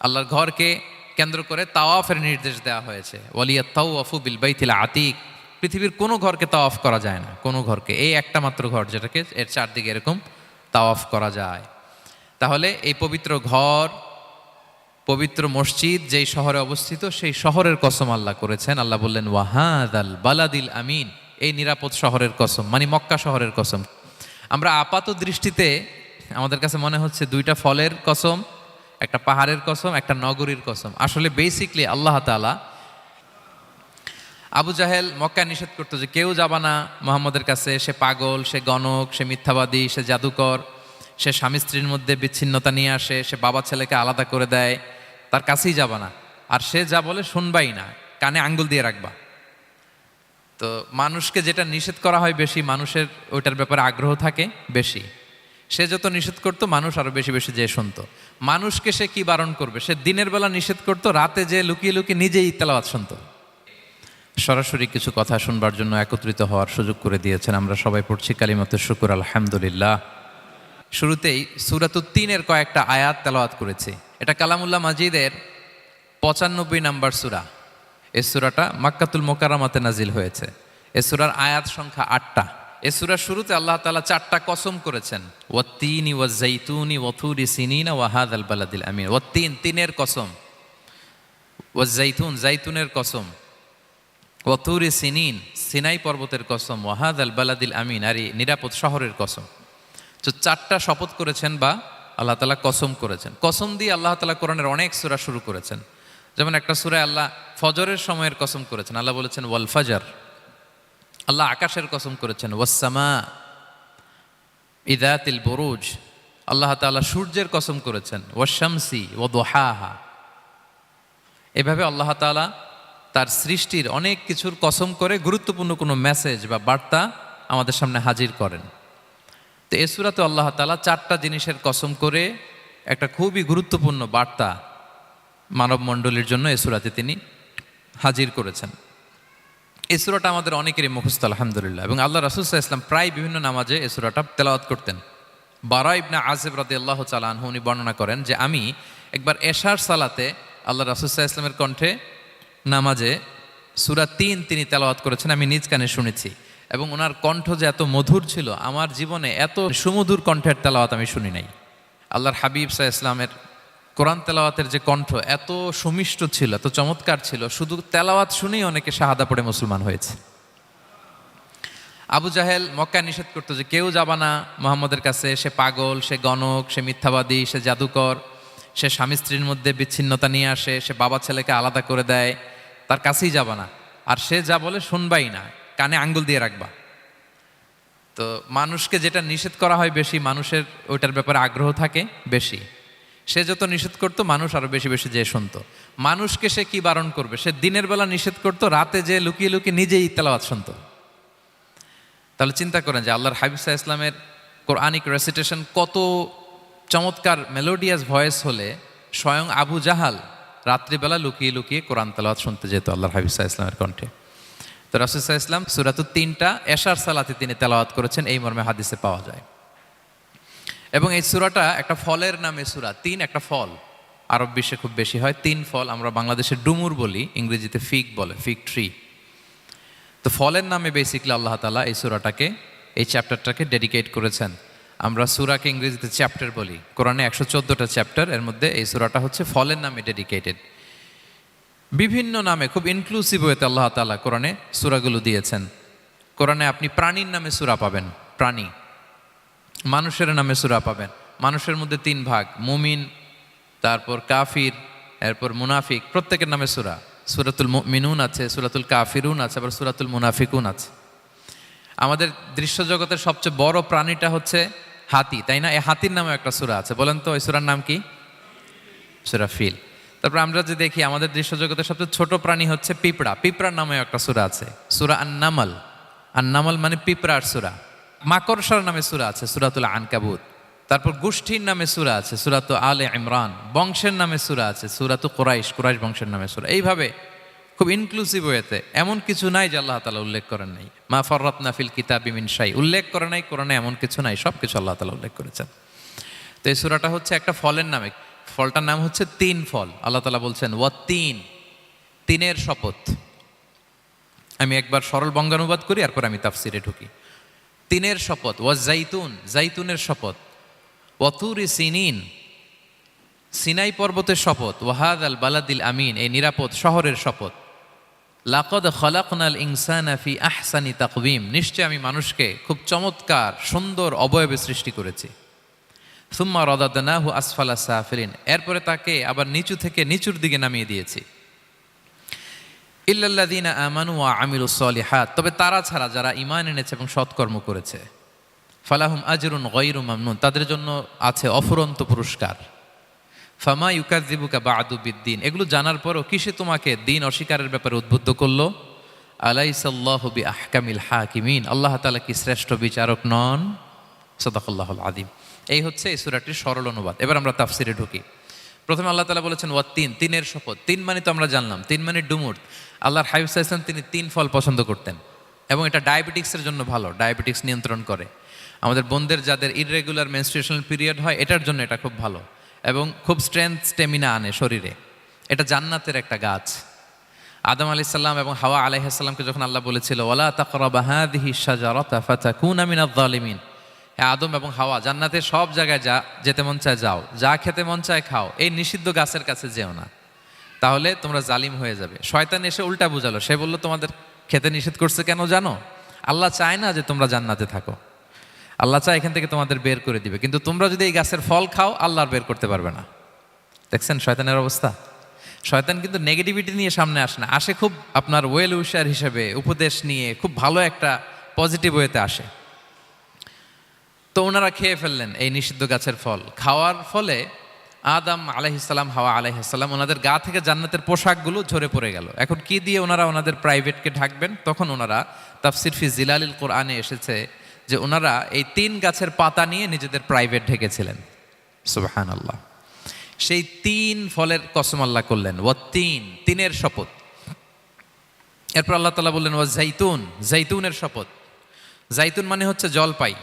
আল্লাহর ঘরকে কেন্দ্র করে তাওয়াফের নির্দেশ দেওয়া হয়েছে। ওয়ালিয়া তাওয়াফু বিল বাইতিল আতিক। পৃথিবীর কোনো ঘরকে তাওয়াফ করা যায় না। কোনো ঘরকে। এই একটা মাত্র ঘর যেটাকে এর চারদিকে এরকম তাওয়াফ করা যায়। তাহলে এই পবিত্র ঘর, পবিত্র মসজিদ যেই শহরে অবস্থিত, সেই শহরের কসম আল্লাহ করেছেন। আল্লাহ বললেন ওয়াহাদ আল বালাদিল আমিন। এই নিরাপদ শহরের কসম মানে মক্কা শহরের কসম। আমরা আপাত দৃষ্টিতে আমাদের কাছে মনে হচ্ছে দুইটা ফলের কসম একটা পাহাড়ের কসম, একটা নগরীর কসম। আসলে বেসিকলি আল্লাহ তাআলা আবু জাহেল মক্কা নিষেধ করতো যে কেউ যাবা না মোহাম্মদের কাছে। সে পাগল, সে গণক, সে মিথ্যাবাদী, সে জাদুকর, সে স্বামী স্ত্রীর মধ্যে বিচ্ছিন্নতা নিয়ে আসে, সে বাবা ছেলেকে আলাদা করে দেয়, তার কাছেই যাবা না। আর সে যা বলে শুনবাই না, কানে আঙ্গুল দিয়ে রাখবা। তো মানুষকে যেটা নিষেধ করা হয় বেশি, মানুষের ওইটার ব্যাপারে আগ্রহ থাকে বেশি। সে যত নিষেধ করতো, মানুষ আরও বেশি বেশি যে শুনতো। মানুষকে সে কি বারণ করবে? সে দিনের বেলা নিষেধ করতো, রাতে যে লুকিয়ে লুকিয়ে নিজেই তেলাওয়াত শুনতো। সরাসরি কিছু কথা শুনবার জন্য একত্রিত হওয়ার সুযোগ করে দিয়েছেন। আমরা সবাই পড়ছি কালিমত শুকুর, আলহামদুলিল্লাহ। শুরুতেই সুরাতুত তিনের কয়েকটা আয়াত তেলাওয়াত করেছি। এটা কালামুল্লাহ মাজিদের পঁচানব্বই নাম্বার সুরা। এ সুরাটা মাক্কাতুল মোকারামাতে নাজিল হয়েছে। এ সুরার আয়াত সংখ্যা আটটা। এ সুরার শুরুতে আল্লাহ তালা চারটা কসম করেছেন ও তিনি ও জাইতুনি ওথুরি সিনিনা ওয়াহাদ আল বালাদিল আমিন। ও তিন তিনের কসম। ও জাইতুন জাইতুনের কসম। ওতুরি সিনিন, সিনাই পর্বতের কসম। ওয়াহাদ আল বালাদিল আমিন, আর নিরাপদ শহরের কসম। তো চারটা শপথ করেছেন বা আল্লাহ তালা কসম করেছেন। কসম দিয়ে আল্লাহ তালা কোরআনের অনেক সূরা শুরু করেছেন। যেমন একটা সূরায় আল্লাহ ফজরের সময়ের কসম করেছেন। আল্লাহ বলেছেন ওয়াল ফাজার আল্লাহ আকাশের কসম করেছেন ওয়াসামা ইদাতিল বরুজ। আল্লাহ তাআলা সূর্যের কসম করেছেন ওয়াশামসি ও দোহাহা এভাবে আল্লাহ তাআলা তার সৃষ্টির অনেক কিছুর কসম করে গুরুত্বপূর্ণ কোনো মেসেজ বা বার্তা আমাদের সামনে হাজির করেন। তো এ সুরাতে আল্লাহ তাআলা চারটা জিনিসের কসম করে একটা খুবই গুরুত্বপূর্ণ বার্তা মানব মণ্ডলীর জন্য এ সুরাতে তিনি হাজির করেছেন। এই সুরাটা আমাদের অনেকেরই মুখস্থ, আলহামদুলিল্লাহ। এবং আল্লাহ রাসুলসাহ ইসলাম প্রায় বিভিন্ন নামাজে এই সুরাটা তেলাওয়াত করতেন। বারা ইবনা আজিব রাদি আল্লাহ চালানহু উনি বর্ণনা করেন যে, আমি একবার এশার সালাতে আল্লাহ রাসুলসাহ ইসলামের কণ্ঠে নামাজে সুরা তিন তিনি তেলাওয়াত করেছেন, আমি নিজ কানে শুনেছি। এবং ওনার কণ্ঠ যে এত মধুর ছিল, আমার জীবনে এত সুমধুর কণ্ঠের তেলাওয়াত আমি শুনি নাই। আল্লাহর হাবিব সাহ ইসলামের কোরআন তেলাওয়াতের যে কণ্ঠ এত সুমিষ্ট ছিল, এত চমৎকার ছিল, শুধু তেলাওয়াত শুনেই অনেকে শাহাদা পড়ে মুসলমান হয়েছে। আবু জাহেল মক্কা নিষেধ করতো যে কেউ যাবা না, মোহাম্মদের কাছে সে পাগল, সে গণক, সে মিথ্যাবাদী, সে জাদুকর, সে স্বামী স্ত্রীর মধ্যে বিচ্ছিন্নতা নিয়ে আসে, সে বাবা ছেলেকে আলাদা করে দেয়, তার কাছেই যাবা না। আর সে যা বলে শুনবাই না, কানে আঙ্গুল দিয়ে রাখবা। তো মানুষকে যেটা নিষেধ করা হয় বেশি, মানুষের ওইটার ব্যাপারে আগ্রহ থাকে বেশি। সে যত নিষেধ করতো, মানুষ আরও বেশি বেশি যে শুনতো। মানুষকে সে কি বারণ করবে? সে দিনের বেলা নিষেধ করতো, রাতে যে লুকিয়ে লুকিয়ে নিজেই তেলাওয়াত শুনতো। তাহলে চিন্তা করেন যে আল্লাহর হাবিবসা ইসলামের কোরআনিক রেসিটেশন কত চমৎকার মেলোডিয়াস ভয়েস হলে স্বয়ং আবু জাহাল রাত্রিবেলা লুকিয়ে লুকিয়ে কোরআন তেলাওয়াত শুনতে যেত আল্লাহর হাবিবসা ইসলামের কণ্ঠে। তো রাসুসাহ ইসলাম সুরাতুর তিনটা, এশার সালাতে তিনি তেলাওয়াত করেছেন, এই মর্মে হাদিসে পাওয়া যায়। এবং এই সুরাটা একটা ফলের নামে সুরা, তিন একটা ফল। আরব বিশ্বে খুব বেশি হয়, তিন ফল আমরা বাংলাদেশে ডুমুর বলি, ইংরেজিতে ফিগ বলে, ফিগ ট্রি। তো ফলের নামে বেসিকলি আল্লাহ তালা এই সুরাটাকে, এই চ্যাপ্টারটাকে ডেডিকেট করেছেন। আমরা সুরাকে ইংরেজিতে চ্যাপ্টার বলি, কোরআনে একশো চোদ্দোটা চ্যাপ্টার এর মধ্যে এই সুরাটা হচ্ছে ফলের নামে ডেডিকেটেড বিভিন্ন নামে, খুব ইনক্লুসিভ ওয়েতে আল্লাহ তালা কোরআনে সুরাগুলো দিয়েছেন। কোরআনে আপনি প্রাণীর নামে সুরা পাবেন, প্রাণী। মানুষের নামে সুরা পাবেন। মানুষের মধ্যে তিন ভাগ, মুমিন, তারপর কাফির, এরপর মুনাফিক, প্রত্যেকের নামে সুরা। সুরাতুল মিনুন আছে, সুরাতুল কাফিরুন আছে, আবার সুরাতুল মুনাফিকুন আছে। আমাদের দৃশ্য জগতের সবচেয়ে বড় প্রাণীটা হচ্ছে হাতি, তাই না? এই হাতির নামে একটা সুরা আছে। বলেন তো, ওই সুরার নাম কি? সুরা ফিল। তারপর আমরা যে দেখি, আমাদের দৃশ্য জগতের সবচেয়ে ছোট প্রাণী হচ্ছে পিঁপড়া। পিঁপড়ার নামে একটা সুরা আছে। সুরা আন্নামাল। আন্নামাল মানে পিঁপড়ার সুরা। মাকড়সার নামে সুরা আছে, সুরাতুল আনকাবুত। তারপর গোষ্ঠীর নামে সুরা আছে, সুরাত আলে ইমরান। বংশের নামে সুরা আছে, সুরাত কোরাইশ কোরাইশ বংশের নামে সুরা। এইভাবে খুব ইনক্লুসিভ ওয়েতে। এমন কিছু নাই যে আল্লাহ তালা উল্লেখ করেন নাই। মা ফররত নাফিল কিতাব ইমিন শাই। উল্লেখ করে নাই, কোরআনে এমন কিছু নাই, সব কিছু আল্লাহ তালা উল্লেখ করেছেন। তো এই সুরাটা হচ্ছে একটা ফলের নামে। ফলটার নাম হচ্ছে তিন ফল। আল্লাহ তালা বলছেন, ওয়া তিন। তিনের শপথ। আমি একবার সরল বঙ্গানুবাদ করি, এরপর আমি তাফসিরে ঢুকি। তিনের শপথ, ওয়া জাইতুন জাইতুনের শপথ ওয়াতুরি সিনিন, সিনাই পর্বতের শপথ ওয়াহাদ আল বালাদিল আমিন, এই নিরাপদ শহরের শপথ। লাকদ খলাকনাল ইনসানা ফি আহসানি তাকবিম নিশ্চয় আমি মানুষকে খুব চমৎকার, সুন্দর অবয়বে সৃষ্টি করেছি। সুম্মা রদাদনাহু আসফালা সাফিরিন, এরপরে তাকে আবার নিচু থেকে নিচুর দিকে নামিয়ে দিয়েছি। ইল্লাল্লাযীনা আমানু ওয়া সলিহাত। তবে তারা ছাড়া যারা ঈমান এনেছে এবং সৎকর্ম করেছে, ফালাহুম আজরুন গায়রু মামনুন, তাদের জন্য আছে অফুরন্ত পুরস্কার। ফামা ইউকাজিবুকা বাদু বিদ্দিন, এগুলো জানার পরও কিসে তোমাকে দিন অস্বীকারের ব্যাপারে উদ্বুদ্ধ করল? আলাইসাল্লাহ বি আহকামিল হাকিমিন, আল্লাহ তালা কি শ্রেষ্ঠ বিচারক নন? সদাকল্লাহুল আদিম এই হচ্ছে এই সুরাটির সরল অনুবাদ। এবার আমরা তাফসিরে ঢুকি। প্রথমে আল্লাহ তালা বলেছেন, ওয়া তিন, তিনের শপথ। তিন মানে তো আমরা জানলাম, তিন মানে ডুমুর। আল্লাহর হাইফ সাইসলাম তিনি তিন ফল পছন্দ করতেন এবং এটা ডায়াবেটিক্সের জন্য ভালো, ডায়াবেটিক্স নিয়ন্ত্রণ করে। আমাদের বোনদের যাদের ইররেগুলার মেনস্ট্রুয়েশনাল পিরিয়ড হয়, এটার জন্য এটা খুব ভালো এবং খুব স্ট্রেংথ স্টেমিনা আনে শরীরে। এটা জান্নাতের একটা গাছ। আদম আলি সাল্লাম এবং হাওয়া আলাইহাল্লামকে যখন আল্লাহ বলেছিল ওলা তাকরাবাহাদিহি শাজারাতা ফাতাকুনা মিনাজ জালিমিন হ্যাঁ আদম এবং হাওয়া, জান্নাতে সব জায়গায় যা, যেতে মন চায় যাও। যা খেতে মন চায় খাও। এই নিষিদ্ধ গাছের কাছে যেও না। তাহলে তোমরা জালিম হয়ে যাবে। শয়তান এসে উল্টা বুঝালো। সে বলল, তোমাদের খেতে নিষেধ করছে কেন জানো? আল্লাহ চায় না যে তোমরা জান্নাতে থাকো। আল্লাহ চায় এখান থেকে তোমাদের বের করে দিবে। কিন্তু তোমরা যদি এই গাছের ফল খাও, আল্লাহ বের করতে পারবে না। দেখছেন শয়তানের অবস্থা? শয়তান কিন্তু নেগেটিভিটি নিয়ে সামনে আসে না। আসে খুব আপনার ওয়েল উইশার হিসেবে উপদেশ নিয়ে খুব ভালো একটা পজিটিভ ওয়েতে আসে। তো ওনারা খেয়ে ফেললেন এই নিষিদ্ধ গাছের ফল। খাওয়ার ফলে আদম আলাইহিসাল্লাম হাওয়া আলাইহিসাল্লাম ওনাদের গা থেকে জান্নাতের পোশাকগুলো ঝরে পড়ে গেল। এখন কি দিয়ে ওনারা ওনাদের প্রাইভেটকে ঢাকবেন? তখন ওনারা তাফসির ফি জিলালিল কোরআনে এসেছে যে ওনারা এই তিন গাছের পাতা নিয়ে নিজেদের প্রাইভেট ঢেকেছিলেন। সুবাহান আল্লাহ সেই তিন ফলের কসম আল্লাহ করলেন। ও তিন, তিনের শপথ। এরপর আল্লাহ তালা বললেন ও জাইতুন জাইতুনের শপথ। জাইতুন মানে হচ্ছে জলপাই।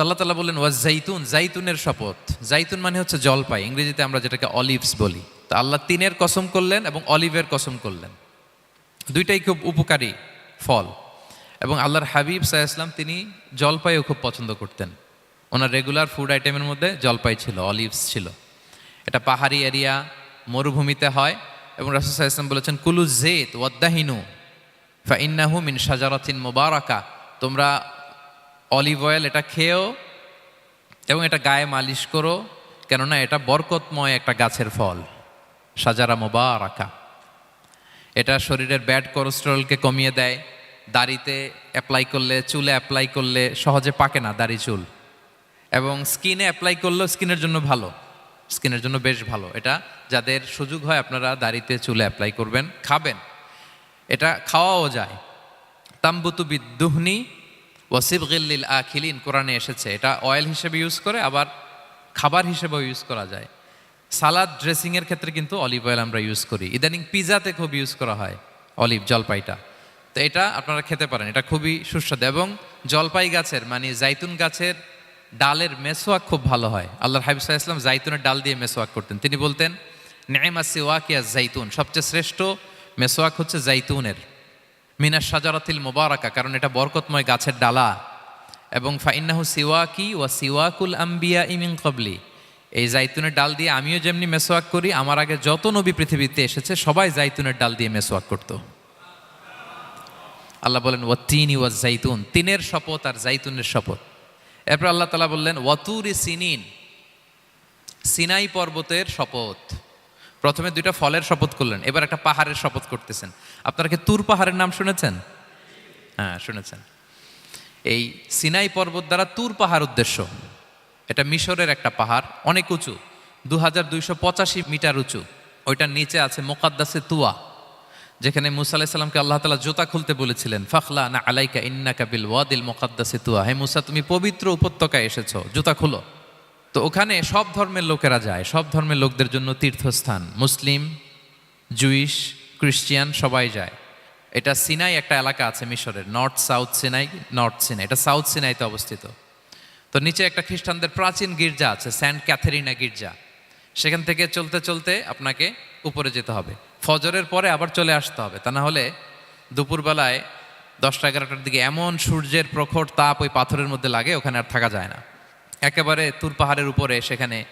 আল্লাহ তালা বললেন ওয়া জাইতুন জাইতুনের শপথ। জাইতুন মানে হচ্ছে জলপাই। ইংরেজিতে আমরা যেটাকে অলিভস বলি। তো আল্লাহ তিনের কসম করলেন এবং অলিভের কসম করলেন। দুইটাই খুব উপকারী ফল। এবং আল্লাহর হাবিব সাহা ইসলাম তিনি জলপাইও খুব পছন্দ করতেন। ওনার রেগুলার ফুড আইটেমের মধ্যে জলপাই ছিল, অলিভস ছিল। এটা পাহাড়ি এরিয়া, মরুভূমিতে হয় এবং রাসুল সাহা ইসলাম বলেছেন, কুলু জেত ওয়াদ্দাহিনু, ফা ইন্নাহু মিন সাজারাতিন মোবারাকা। তোমরা অলিভ অয়েল, এটা খেয়েও এবং এটা গায়ে মালিশ করো, কেননা এটা বরকতময় একটা গাছের ফল। সাজারা মোবারাকা। এটা শরীরের ব্যাড কোলেস্টেরলকে কমিয়ে দেয়, দাড়িতে অ্যাপ্লাই করলে, চুলে অ্যাপ্লাই করলে সহজে পাকে না দাড়ি, চুল। এবং স্কিনে অ্যাপ্লাই করলেও স্কিনের জন্য ভালো, স্কিনের জন্য বেশ ভালো। এটা যাদের সুযোগ হয় আপনারা দাড়িতে, চুলে অ্যাপ্লাই করবেন, খাবেন। এটা খাওয়াও যায়। তাম্বুতু বিদ্দুহনি ওয়াসিব গিল্লিল আখিলিন কোরআনে এসেছে। এটা অয়েল হিসেবে ইউজ করে, আবার খাবার হিসেবেও ইউজ করা যায়। সালাদ ড্রেসিংয়ের ক্ষেত্রে কিন্তু অলিভ অয়েল আমরা ইউজ করি। ইদানিং পিজাতে খুব ইউজ করা হয় অলিভ জলপাইটা। তো এটা আপনারা খেতে পারেন, এটা খুবই সুস্বাদু এবং জলপাই গাছের মানে জাইতুন গাছের ডালের মেসোয়াক খুব ভালো হয়। আল্লাহর হাবিব সাহা ইসলাম জাইতুনের ডাল দিয়ে মেসোয়াক করতেন। তিনি বলতেন নেমা সিওয়াকিয়া জাইতুন। সবচেয়ে শ্রেষ্ঠ মেসোয়াক হচ্ছে জাইতুনের। মিনা সাজারাতিল মোবারকা, কারণ এটা বরকতময় গাছের ডালা। এবং ফাইন্নাহু সিওয়াকি ওয়া সিওয়াকুল আম্বিয়া ইমিন কবলি এই জাইতুনের ডাল দিয়ে আমিও যেমনি মেসোয়াক করি, আমার আগে যত নবী পৃথিবীতে এসেছে, সবাই জাইতুনের ডাল দিয়ে মেসোয়াক করতো। আল্লাহ বলেন, ওয়া তিন ওয়া জাইতুন। তিনের শপথ আর জাইতুনের শপথ। এরপর আল্লাহ তালা বললেন ওয়াতুরি সিনিন। সিনাই পর্বতের শপথ। প্রথমে দুইটা ফলের শপথ করলেন, এবার একটা পাহাড়ের শপথ করতেছেন। আপনারা কি তুর পাহাড়ের নাম শুনেছেন? হ্যাঁ শুনেছেন। এই সিনাই পর্বত দ্বারা তুর পাহাড় উদ্দেশ্য। এটা মিশরের একটা পাহাড়, অনেক উঁচু দু হাজার দুইশো পঁচাশি মিটার উঁচু। ওইটার নিচে আছে মোকাদ্দাসে তুয়া, যেখানে মুসা আলাহিসাল্লামকে আল্লাহ তালা জুতা খুলতে বলেছিলেন, ফাখলা না আলাইকা ইন্না কাবিল ওয়াদিল মোকাদ্দাসে তুয়া। হে মুসা, তুমি পবিত্র উপত্যকায় এসেছ, জুতা খুলো। তো ওখানে সব ধর্মের লোকেরা যায়, সব ধর্মের লোকদের জন্য তীর্থস্থান। মুসলিম, জুইশ, ক্রিশ্চিয়ান সবাই যায়। এটা সিনাই একটা এলাকা আছে মিশরের, north south Sinai, north Sinai, এটা সাউথ সিনাইতে অবস্থিত। তো নিচে একটা খ্রিস্টানদের প্রাচীন গির্জা আছে স্যান্ট ক্যাথেরিনা গির্জা। সেখান থেকে চলতে চলতে আপনাকে উপরে যেতে হবে। ফজরের পরে আবার চলে আসতে হবে, তা না হলে দুপুরবেলায় দশটা এগারোটার দিকে এমন সূর্যের প্রখর তাপ ওই পাথরের মধ্যে লাগে, ওখানে আর থাকা যায় না। একেবারে তুর পাহাড়ের উপরে সেখানে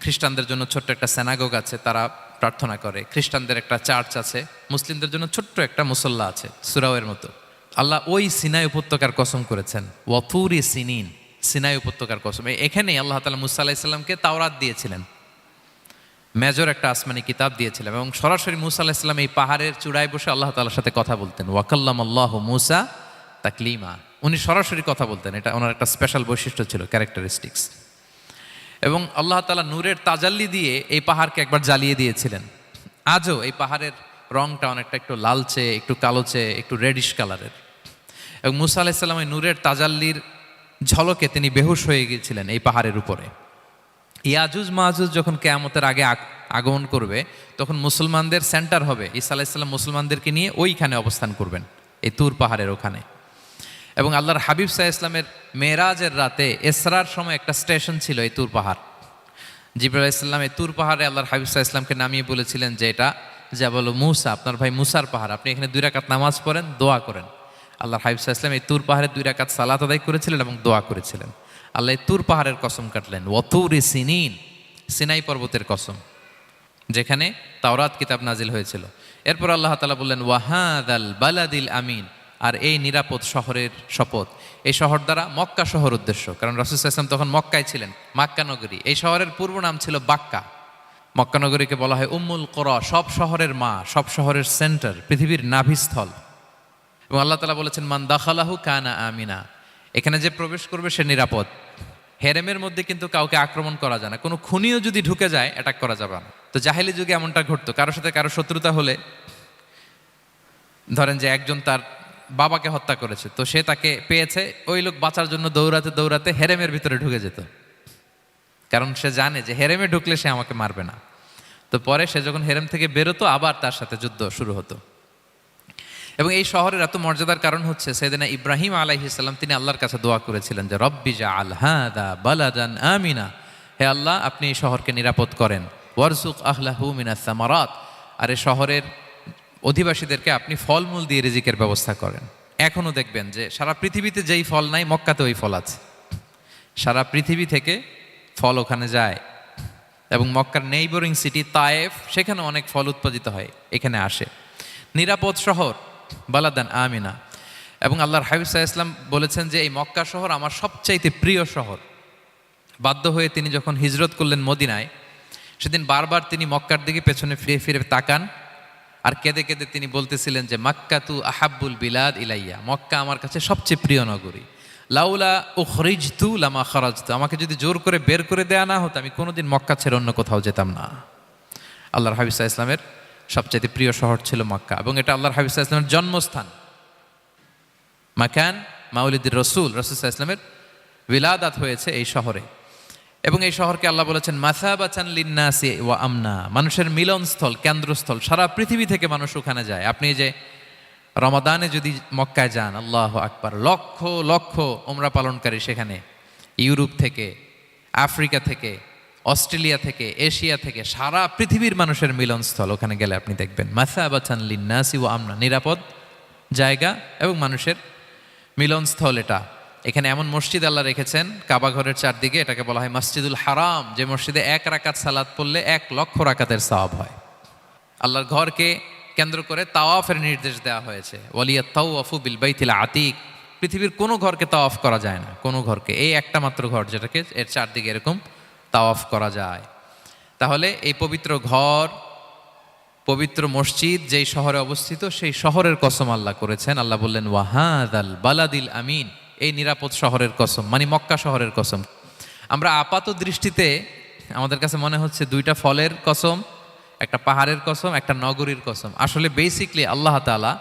খ্রিস্টানদের জন্য ছোট্ট একটা সেনাগোগ আছে, তারা প্রার্থনা করে। খ্রিস্টানদের একটা চার্চ আছে, মুসলিমদের জন্য ছোট্ট একটা মুসল্লা আছে, সুরাওয়ের মতো। আল্লাহ ওই সিনাই উপত্যকার কসম করেছেন ওয়াতুরি সিনিন, সিনাই উপত্যকার কসম। এখানেই আল্লাহ তালা মুসা আলাহিসাল্লামকে তাওরাত দিয়েছিলেন। মেজর একটা আসমানি কিতাব দিয়েছিলেন এবং সরাসরি মুসা আলাহিসাল্লাম এই পাহাড়ের চূড়ায় বসে আল্লাহ তালার সাথে কথা বলতেন। ওয়াকাল্লাম আল্লাহ মুসা তাকলিমা। উনি সরাসরি কথা বলতেন। এটা ওনার একটা স্পেশাল বৈশিষ্ট্য ছিল ক্যারেক্টারিস্টিক্স এবং আল্লাহ তালা নূরের তাজাল্লি দিয়ে এই পাহাড়কে একবার জ্বালিয়ে দিয়েছিলেন। আজও এই পাহাড়ের রংটা অনেকটা একটু লালচে, একটু কালোচে, একটু রেডিশ কালারের এবং মুসা আলাহিসাল্লাম এই নূরের তাজাল্লির ঝলকে তিনি বেহুশ হয়ে গিয়েছিলেন এই পাহাড়ের উপরে। ইয়াজুজ মাহাজুজ যখন কেয়ামতের আগে আগ- আগমন করবে, তখন মুসলমানদের সেন্টার হবে। ঈসা আলাইসাল্লাম মুসলমানদেরকে নিয়ে ওইখানে অবস্থান করবেন, এই তুর পাহাড়ের ওখানে। এবং আল্লাহর হাবিব সাহা ইসলামের মেয়েরাজের রাতে এসরার সময় একটা স্টেশন ছিল এই তুর পাহাড়। জিবরাল ইসলাম এই তুর পাহাড়ে আল্লাহর হাবিব সাহা ইসলামকে নামিয়ে বলেছিলেন যে এটা যা বলো মুসা, আপনার ভাই মুসার পাহাড়। আপনি এখানে দুই রাকাত নামাজ পড়েন, দোয়া করেন। আল্লাহর হাবিব সাহা ইসলাম এই তুর পাহাড়ে দুই রাকাত সালাত আদায় করেছিলেন এবং দোয়া করেছিলেন। আল্লাহ তুর পাহাড়ের কসম কাটলেন। ওতুরি সিনিন, সিনাই পর্বতের কসম, যেখানে তাওরাত কিতাব নাজিল হয়েছিল। এরপর আল্লাহ তালা বললেন ওয়াহাদ আল বালাদিল আমিন। আর এই নিরাপদ শহরের শপথ। এই শহর দ্বারা মক্কা শহর উদ্দেশ্য। কারণ রসুল ইসলাম তখন মক্কায় ছিলেন, মাক্কা নগরী। এই শহরের পূর্ব নাম ছিল বাক্কা। মক্কা নগরীকে বলা হয় উম্মুল কর, সব শহরের মা, সব শহরের সেন্টার, পৃথিবীর নাভিস্থল। এবং আল্লাহ তালা বলেছেন, মান দাখালাহু কানা আমিনা। এখানে যে প্রবেশ করবে সে নিরাপদ। হেরেমের মধ্যে কিন্তু কাউকে আক্রমণ করা যায় না। কোনো খুনিও যদি ঢুকে যায় অ্যাটাক করা যাবে না। তো জাহেলি যুগে এমনটা ঘটতো। কারোর সাথে কারও শত্রুতা হলে ধরেন যে একজন তার বাবাকে হত্যা করেছে। তো সে তাকে পেয়েছে, ওই লোক বাঁচার জন্য দৌড়াতে দৌড়াতে হেরেমের ভিতরে ঢুকে যেত। কারণ সে জানে যে হেরেমে ঢুকলে সে আমাকে মারবে না। তো পরে সে যখন হেরেম থেকে বেরোতো, আবার তার সাথে যুদ্ধ শুরু হতো। এবং এই শহরের এত মর্যাদার কারণ হচ্ছে, সেদিনা ইব্রাহিম আলাইহিসাল্লাম তিনি আল্লাহর কাছে দোয়া করেছিলেন যে, রব্বি জা আল হাদা বালাদান আমিনা। হে আল্লাহ, আপনি এই শহরকে নিরাপদ করেন। ওয়ারসুক আহলাহু মিনা সামারাত। আর এই শহরের অধিবাসীদেরকে আপনি ফলমূল দিয়ে রিজিকের ব্যবস্থা করেন। এখনও দেখবেন যে সারা পৃথিবীতে যেই ফল নাই, মক্কাতে ওই ফল আছে। সারা পৃথিবী থেকে ফল ওখানে যায় এবং মক্কার নেইবরিং সিটি তায়েফ, সেখানে অনেক ফল উৎপাদিত হয়, এখানে আসে। নিরাপদ শহর, বালাদান আমিনা। এবং আল্লাহর হাবিব সাহা ইসলাম বলেছেন যে এই মক্কা শহর আমার সবচাইতে প্রিয় শহর। বাধ্য হয়ে তিনি যখন হিজরত করলেন মদিনায়, সেদিন বারবার তিনি মক্কার দিকে পেছনে ফিরে ফিরে তাকান। আর কেঁদে কেঁদে তিনি বলতেছিলেন যে, মাক্কা তু আহাব্বুল বিলাদ ইলাইয়া। মক্কা আমার কাছে সবচেয়ে প্রিয় নগরী। লাউলা উখরিজ তু লামা খরাজ তু আমাকে যদি জোর করে বের করে দেয়া না হতো, আমি কোনোদিন মক্কা ছেড়ে অন্য কোথাও যেতাম না। আল্লাহর হাবিসা ইসলামের সবচাইতে প্রিয় শহর ছিল মক্কা এবং এটা আল্লাহর হাবিসা ইসলামের জন্মস্থান। মাকান মাউলিদির রসুল রসুল ইসলামের বিলাদাত হয়েছে এই শহরে। এবং এই শহরকে আল্লাহ বলেছেন মাসাবাচান লিন্নাসি ওয়া আমনা। মানুষের মিলনস্থল, কেন্দ্রস্থল, সারা পৃথিবী থেকে মানুষ ওখানে যায়। আপনি যে রমাদানে যদি মক্কায় যান, আল্লাহ আকবার, লক্ষ লক্ষ ওমরা পালনকারী সেখানে। ইউরোপ থেকে, আফ্রিকা থেকে, অস্ট্রেলিয়া থেকে, এশিয়া থেকে, সারা পৃথিবীর মানুষের মিলনস্থল ওখানে গেলে আপনি দেখবেন। মাসাবাচান লিন্নাসি ওয়া আমনা, নিরাপদ জায়গা এবং মানুষের মিলনস্থল এটা। এখানে এমন মসজিদ আল্লাহ রেখেছেন, কাবা ঘরের চারদিকে, এটাকে বলা হয় মসজিদুল হারাম, যে মসজিদে এক রাকাত সালাত পড়লে এক লক্ষ রাকাতের সওয়াব হয়। আল্লাহর ঘরকে কেন্দ্র করে তাওয়াফের নির্দেশ দেওয়া হয়েছে। ওয়ালিয়া তাওয়াফু বিল বাইতিল আতিক। পৃথিবীর কোনো ঘরকে তাওয়াফ করা যায় না, কোনো ঘরকে। এই একটা মাত্র ঘর যেটাকে এর চারদিকে এরকম তাওয়াফ করা যায়। তাহলে এই পবিত্র ঘর, পবিত্র মসজিদ যেই শহরে অবস্থিত, সেই শহরের কসম আল্লাহ করেছেন। আল্লাহ বললেন ওয়াহাদ আল বালাদিল আমিন। এই নিরাপদ শহরের কসম মানে মক্কা শহরের কসম। আমরা আপাত দৃষ্টিতে আমাদের কাছে মনে হচ্ছে দুইটা ফলের কসম, একটা পাহাড়ের কসম, একটা নগরীর কসম। আসলে বেসিকলি আল্লাহ তাআলা